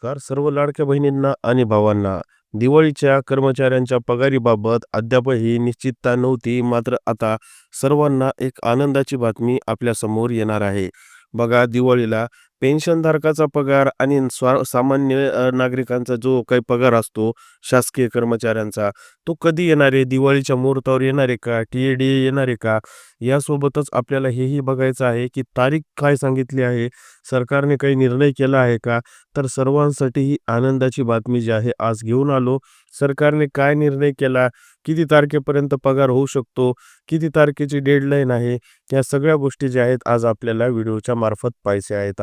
नमस्कार. सर्व लाडक्या बहिणींना आणि भावांना दिवाळीच्या कर्मचाऱ्यांच्या पगारीबाबत अद्यापही निश्चितता नव्हती मात्र आता सर्वांना एक आनंदाची बातमी आपल्यासमोर येणार आहे. बघा दिवाळीला पेन्शनधारकाचा पगार आणि स्वा सामान्य नागरिकांचा जो काही पगार असतो शासकीय कर्मचाऱ्यांचा तो कधी येणार आहे? दिवाळीच्या मुहूर्तावर येणार आहे का? टी ए डी येणार आहे का? यासोबतच आपल्याला हेही बघायचं आहे की तारीख काय सांगितली आहे? सरकारने काही निर्णय केला आहे का? तर सर्वांसाठी ही आनंदाची बातमी जी आहे आज घेऊन आलो. सरकारने काय निर्णय केला? किती तारखेपर्यंत पगार होऊ शकतो? किती तारखेची डेडलाईन आहे? या सगळ्या गोष्टी ज्या आहेत आज आपल्याला व्हिडिओच्या मार्फत पाहिजे आहेत.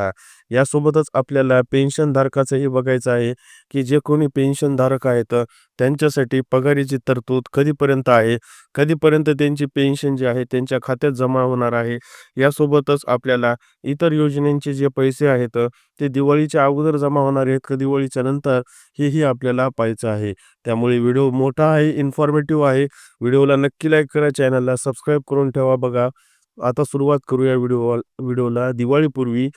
यासोबतच आपल्याला पेन्शनधारकाचंही बघायचं आहे की जे कोणी पेन्शनधारक आहेत त्यांच्यासाठी पगारीची तरतूद कधीपर्यंत आहे? कधीपर्यंत त्यांची पेन्शन जी आहे त्यांच्या खात्यात जमा होणार आहे? यासोबतच आपल्याला इतर योजनेचे जे पैसे आहेत ते दिवाळीच्या अगोदर जमा होणार आहेत का दिवाळीच्या नंतर? हेही आपल्याला पाहायचं आहे. त्यामुळे व्हिडिओ मोठा आहे इन्फॉर्मेटिव्ह आहे. व्हिडिओला नक्की लाईक करा चॅनलला सबस्क्राईब करून ठेवा बघा. आता सुरुवात करूया व्हिडिओ व्हिडिओला दिवाळीपूर्वी.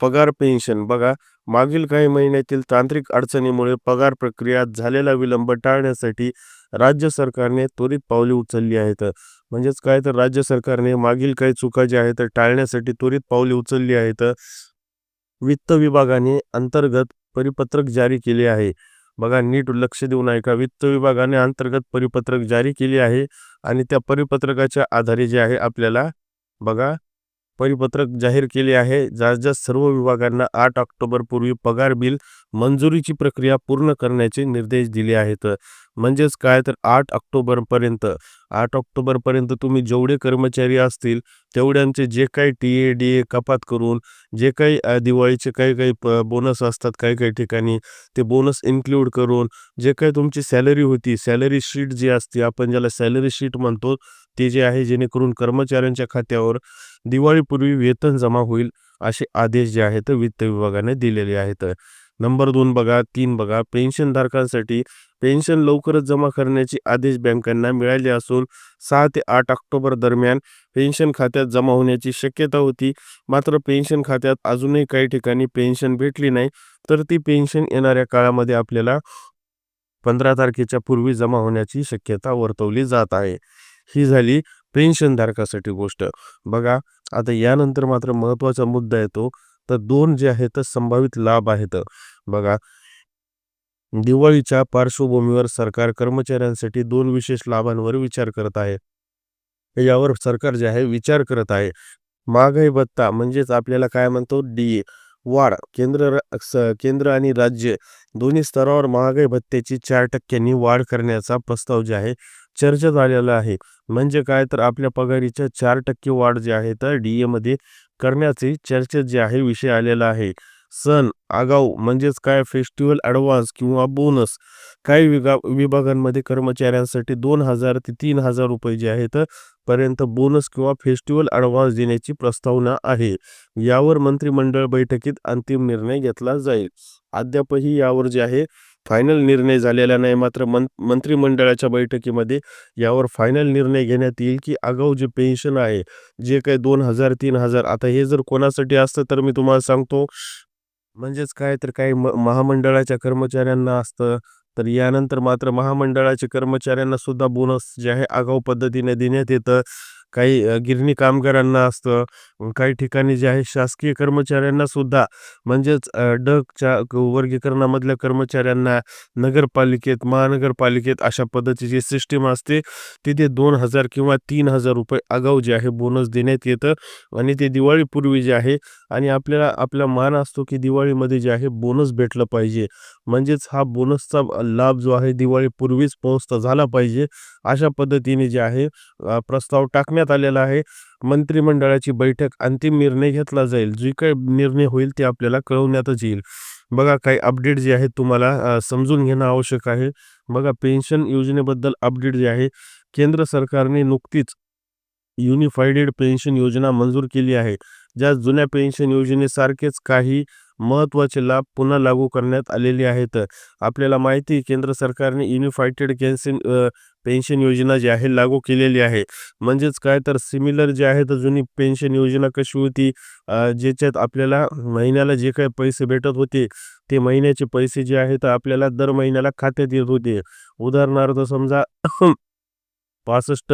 पगार पेन्शन. बघा मागील काही महिन्यातील तांत्रिक अडचणीमुळे पगार प्रक्रियात झालेला विलंब टाळण्यासाठी राज्य सरकारने त्वरित पावले उचलली आहेत. म्हणजेच काय तर राज्य सरकारने मागील काही चुका ज्या आहेत टाळण्यासाठी त्वरित पावले उचलली आहेत. वित्त विभागाने अंतर्गत परिपत्रक जारी केले आहे. बघा नीट लक्ष देऊन ऐका. वित्त विभागाने अंतर्गत परिपत्रक जारी केले आहे आणि त्या परिपत्रकाच्या आधारे जे आहे आपल्याला बघा परिपत्रक जाहीर केले आहे. ज्या ज्या सर्व विभागांना आठ ऑक्टोबरपूर्वी पगार बिल मंजुरीची प्रक्रिया पूर्ण करण्याचे निर्देश दिले आहेत. म्हणजेच काय तर आठ ऑक्टोबरपर्यंत आठ ऑक्टोबरपर्यंत तुम्ही जेवढे कर्मचारी असतील तेवढ्यांचे जे काही टी ए डी ए कपात करून जे काही दिवाळीचे काही काही बोनस असतात काही काही ठिकाणी ते बोनस इन्क्लूड करून जे काही तुमची सॅलरी होती सॅलरी शीट जी असते आपण ज्याला सॅलरी शीट म्हणतो ते जे आहे जेणेकरून कर्मचाऱ्यांच्या खात्यावर दिवाळीपूर्वी वेतन जमा होईल असे आदेश जे आहेत वित्त विभागाने दिलेले आहेत. नंबर दोन बघा तीन बघा पेन्शनधारकांसाठी पेन्शन लवकरच जमा करण्याचे आदेश बँकांना मिळाले असून सहा ते आठ ऑक्टोबर दरम्यान पेन्शन खात्यात जमा होण्याची शक्यता होती. मात्र पेन्शन खात्यात अजूनही काही ठिकाणी पेन्शन भेटली नाही तर ती पेन्शन येणाऱ्या काळामध्ये आपल्याला पंधरा तारखेच्या पूर्वी जमा होण्याची शक्यता वर्तवली जात आहे. ही झाली पेन्शनधारकासाठी गोष्ट. बघा आता यानंतर मात्र महत्त्वाचा मुद्दा येतो तर दोन जे आहेत संभावित लाभ आहेत. बघा दिवाळीच्या पार्श्वभूमीवर सरकार कर्मचाऱ्यांसाठी दोन विशेष लाभांवर विचार करत आहे. यावर सरकार जे आहे विचार करत आहे. महागाई भत्ता म्हणजेच आपल्याला काय म्हणतो? डी वाढ. केंद्र केंद्र आणि राज्य दोन्ही स्तरावर महागाई भत्त्याची चार टक्क्यांनी वाढ करण्याचा प्रस्ताव जे आहे चर्चेत आलेला आहे. म्हणजे काय? तर आपल्या पगारीच्या चार टक्के वाढ जे आहे तर डी मध्ये करण्याचे चर्चेत जे आहे विषय आलेला आहे. सण आगाऊ म्हणजेच काय? फेस्टिवल ॲडव्हान्स किंवा बोनस. काही विगा विभागांमध्ये कर्मचाऱ्यांसाठी दोन हजार ते तीन हजार रुपये जे आहेत पर्यंत बोनस किंवा फेस्टिवल ॲडव्हान्स देण्याची प्रस्तावना आहे. यावर मंत्रिमंडळ बैठकीत अंतिम निर्णय घेतला जाईल. अद्यापही यावर जे आहे फायनल निर्णय झालेला नाही. मात्र मं मंत्रिमंडळाच्या बैठकीमध्ये यावर फायनल निर्णय घेण्यात येईल की आगाऊ जे पेन्शन आहे जे काही दोन हजार तीन हजार आता हे जर कोणासाठी असतं तर मी तुम्हाला सांगतो म्हणजेच काय तर काही म महामंडळाच्या कर्मचाऱ्यांना असतं तर यानंतर मात्र महामंडळाच्या कर्मचाऱ्यांना सुद्धा बोनस जे आहे आगाऊ पद्धतीने देण्यात येतं. काही गिरणी कामगारांना असतं. काही ठिकाणी जे आहे शासकीय कर्मचाऱ्यांना सुद्धा म्हणजेच डकच्या क- वर्गीकरणामधल्या कर्मचाऱ्यांना नगरपालिकेत महानगरपालिकेत अशा पद्धतीची सिस्टीम असते तिथे दोन हजार किंवा तीन हजार रुपये आगाऊ जे आहे बोनस देण्यात येतं. आणि ते दिवाळीपूर्वी जे आहे आणि आपल्याला आपला मान असतो की दिवाळीमध्ये जे आहे बोनस भेटलं पाहिजे. म्हणजेच हा बोनसचा लाभ जो आहे दिवाळीपूर्वीच पोहोचता झाला पाहिजे. अशा पद्धतीने जे आहे प्रस्ताव टाकण्यात आलेला आहे. मंत्रिमंडळाची बैठक अंतिम निर्णय घेतला जाईल. जे काही निर्णय होईल ते आपल्याला कळवण्यातच येईल. बघा काही अपडेट जे आहेत तुम्हाला समजून घेणं आवश्यक आहे. बघा पेन्शन योजनेबद्दल अपडेट जे आहे केंद्र सरकारने नुकतीच युनिफाईडेड पेन्शन योजना मंजूर केली आहे. ज्या जुन्या पेन्शन योजनेसारखेच काही महत्त्वाचे लाभ पुन्हा लागू करण्यात आलेले आहेत. आपल्याला माहिती केंद्र सरकारने युनिफायटेड कॅन्सिन पेन्शन योजना जी आहे लागू केलेली आहे. म्हणजेच काय तर सिमिलर जे आहे तर जुनी पेन्शन योजना कशी होती ज्याच्यात आपल्याला महिन्याला जे काही पैसे भेटत होते ते महिन्याचे पैसे जे आहेत आपल्याला दर महिन्याला खात्यात येत होते. उदाहरणार्थ समजा पासष्ट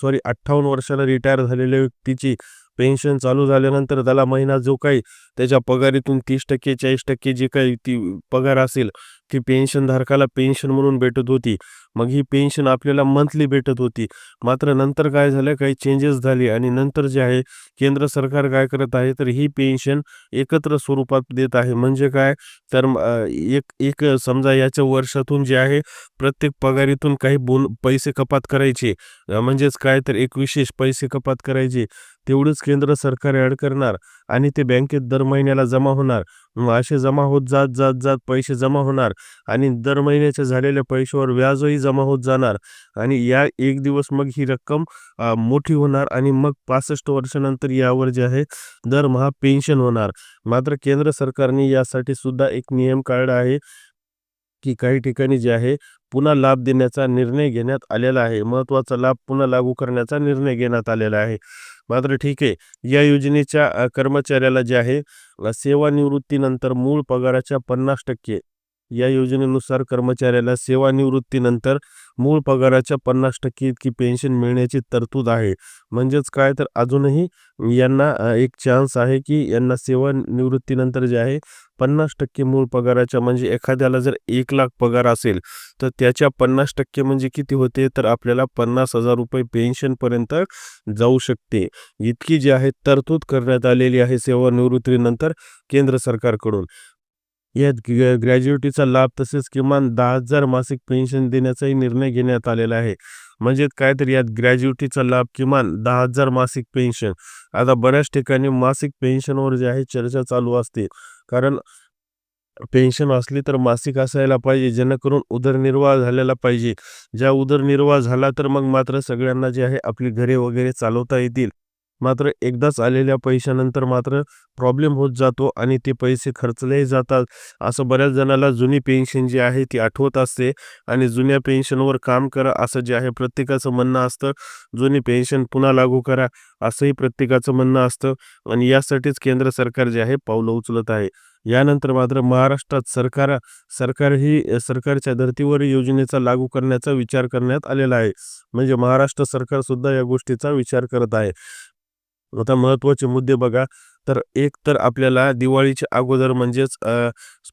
सॉरी अठ्ठावन्न वर्षाला रिटायर झालेल्या व्यक्तीची पेन्शन चालू झाल्यानंतर त्याला महिना जो काही त्याच्या पगारीतून तीस टक्के चाळीस टक्के जे काही ती पगार असेल ती पेन्शन धारकाला पेन्शन म्हणून भेटत होती. मग ही पेन्शन आपल्याला मंथली भेटत होती. मात्र नंतर काय झालं काही चेंजेस झाले आणि नंतर जे आहे केंद्र सरकार काय करत आहे तर ही पेन्शन एकत्र स्वरूपात देत आहे. म्हणजे काय? तर एक एक समजा याच्या वर्षातून जे आहे प्रत्येक पगारीतून काही बोन पैसे कपात करायचे. म्हणजेच काय तर एक विशेष पैसे कपात करायचे. तेवढंच केंद्र सरकार ॲड करणार आणि ते बँकेत दर महिन्याला जमा होणार. मग असे जमा होत जात जात जात पैसे जमा होणार आणि दर महिन्याच्या झालेल्या पैशावर व्याजही जमा होत जाणार आणि या एक दिवस मग ही रक्कम मोठी होणार आणि मग पासष्ट वर्षानंतर यावर जे आहे दरमहा पेन्शन होणार. मात्र केंद्र सरकारने यासाठी सुद्धा एक नियम काढला आहे की काही ठिकाणी जे आहे पुन्हा लाभ देण्याचा निर्णय घेण्यात आलेला आहे. महत्त्वाचा लाभ पुन्हा लागू करण्याचा निर्णय घेण्यात आलेला आहे. मात्र ठीक आहे. या योजनेच्या कर्मचाऱ्याला जे आहे सेवानिवृत्तीनंतर मूळ पगाराच्या पन्नास टक्के या योजनेनुसार कर्मचाऱ्याला सेवानिवृत्तीनंतर मूळ पगाराच्या पन्नास टक्के इतकी पेन्शन मिळण्याची तरतूद आहे. म्हणजेच काय? तर अजूनही यांना एक चान्स आहे की यांना सेवानिवृत्तीनंतर जे आहे पन्नास टक्के मूळ पगाराच्या म्हणजे एखाद्याला जर एक लाख पगार असेल तर त्याच्या पन्नास टक्के म्हणजे किती होते? तर आपल्याला पन्नास हजार रुपये पेन्शनपर्यंत जाऊ शकते. इतकी जी आहे तरतूद करण्यात आलेली आहे सेवानिवृत्तीनंतर केंद्र सरकारकडून. यात ग्रॅज्युएटीचा लाभ तसेच किमान दहा हजार मासिक पेन्शन देण्याचाही निर्णय घेण्यात आलेला आहे. म्हणजे काय तर यात ग्रॅज्युएटीचा लाभ किमान दहा हजार मासिक पेन्शन. आता बऱ्याच ठिकाणी मासिक पेन्शनवर जे आहे चर्चा चालू असते. कारण पेन्शन असली तर मासिक असायला पाहिजे जेणेकरून उदरनिर्वाह झालेला पाहिजे. ज्या उदरनिर्वाह झाला तर मग मात्र सगळ्यांना जे आहे आपली घरे वगैरे चालवता येतील. मात्र एकदाच आलेल्या पैशानंतर मात्र प्रॉब्लेम होत जातो आणि ते पैसे खर्चलेही जातात. असं बऱ्याच जणाला जुनी पेन्शन जी आहे ती आठवत असते आणि जुन्या पेन्शनवर काम करा असं जे आहे प्रत्येकाचं म्हणणं असतं. जुनी पेन्शन पुन्हा लागू करा असंही प्रत्येकाचं म्हणणं असतं आणि यासाठीच केंद्र सरकार जे आहे पावलं उचलत आहे. यानंतर मात्र महाराष्ट्रात सरकार सरकार ही सरकारच्या धर्तीवर योजनेचा लागू करण्याचा विचार करण्यात आलेला आहे. म्हणजे महाराष्ट्र सरकार सुद्धा या गोष्टीचा विचार करत आहे. आता महत्त्वाचे मुद्दे बघा. तर एक तर आपल्याला दिवाळीच्या अगोदर म्हणजेच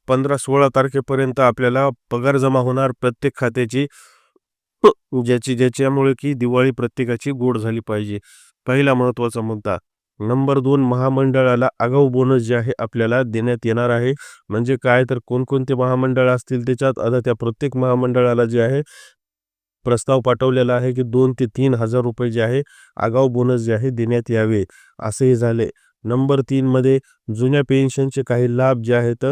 पंधरा सोळा तारखेपर्यंत आपल्याला पगार जमा होणार प्रत्येक खात्याची. ज्याची ज्याच्यामुळे की दिवाळी प्रत्येकाची गोड झाली पाहिजे. पहिला महत्त्वाचा मुद्दा नंबर दोन महामंडळाला आगाऊ बोनस जे आहे आपल्याला देण्यात येणार आहे. म्हणजे काय? तर कोणकोणते महामंडळ असतील त्याच्यात? आता त्या प्रत्येक महामंडळाला जे आहे प्रस्ताव पाठवलेला आहे की दोन ते तीन हजार रुपये जे आहे आगाऊ बोनस जे आहे देण्यात यावे असेही झाले. नंबर तीनमध्ये जुन्या पेन्शनचे काही लाभ जे आहेत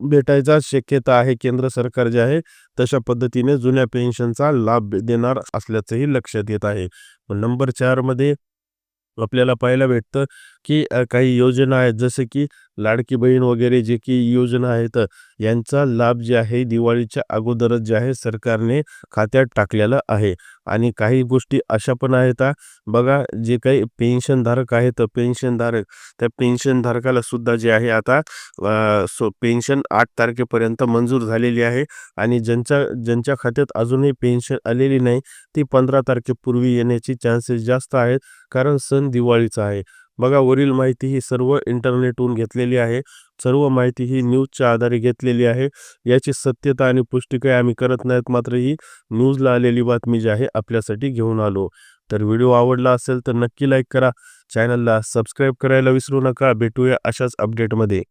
भेटायचा शक्यता आहे केंद्र सरकार जे आहे तशा पद्धतीने जुन्या पेन्शनचा लाभ देणार असल्याचंही लक्षात येत आहे. नंबर चारमध्ये आपल्याला पाहायला भेटतं की काही योजना आहेत जसं की लाडकी बहीण वगैरे जे की योजना आहेत यांचा लाभ जे आहे दिवाळीच्या अगोदरच जे आहे सरकारने खात्यात टाकलेला आहे. आणि काही गोष्टी अशा पण आहेत बघा जे काही पेन्शनधारक आहेत पेन्शनधारक त्या पेन्शनधारकाला सुद्धा जे आहे आता सो पेन्शन आठ तारखेपर्यंत मंजूर झालेली आहे. आणि ज्यांच्या ज्यांच्या खात्यात अजूनही पेन्शन आलेली नाही ती पंधरा तारखेपूर्वी येण्याची चान्सेस जास्त आहेत कारण सण दिवाळीचा आहे. बघा वरील माहिती ही सर्व इंटरनेटहून घेतलेली आहे. सर्व माहिती ही न्यूजच्या आधारे घेतलेली आहे. याची सत्यता आणि पुष्टी काही आम्ही करत नाहीत. मात्र ही न्यूजला आलेली बातमी जी आहे आपल्यासाठी घेऊन आलो. तर व्हिडिओ आवडला असेल तर नक्की लाईक करा. चॅनलला सबस्क्राईब करायला विसरू नका. भेटूया अशाच अपडेटमध्ये.